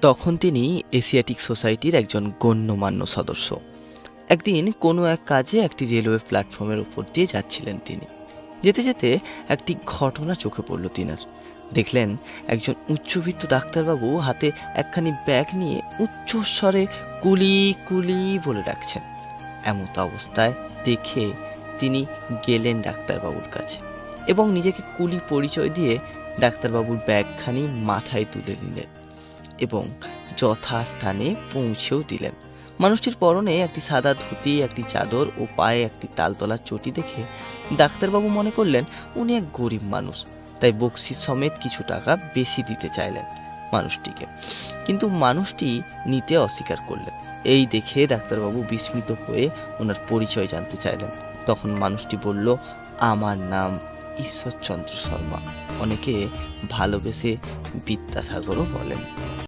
তখন তিনি এশিয়াটিক সোসাইটির একজন গণ্যমান্য সদস্য। একদিন কোনো এক কাজে একটি রেলওয়ে প্ল্যাটফর্মের উপর দিয়ে যাচ্ছিলেন তিনি। যেতে যেতে একটি ঘটনা চোখে পড়ল তিনার। দেখলেন একজন উচ্চবিত্ত ডাক্তারবাবু হাতে একখানি ব্যাগ নিয়ে উচ্চস্বরে কুলি কুলি বলে ডাকছেন। এমত অবস্থায় দেখে তিনি গেলেন ডাক্তারবাবুর কাছে এবং নিজেকে কুলি পরিচয় দিয়ে ডাক্তারবাবুর ব্যাগখানি মাথায় তুলে নিলেন। এবং যথাস্থানে পৌঁছেও দিলেন। মানুষটির পরনে একটি সাদা ধুতি, একটি চাদর ও পায়ে একটি তালতলার চটি দেখে ডাক্তারবাবু মনে করলেন, উনি এক গরিব মানুষ। তাই বকশিস সমেত কিছু টাকা বেশি দিতে চাইলেন মানুষটিকে। কিন্তু মানুষটি নিতে অস্বীকার করলেন। এই দেখে ডাক্তারবাবু বিস্মিত হয়ে ওনার পরিচয় জানতে চাইলেন। তখন মানুষটি বলল, আমার নাম ঈশ্বরচন্দ্র শর্মা। অনেকে ভালোবেসে বিদ্যাসাগরও বলেন।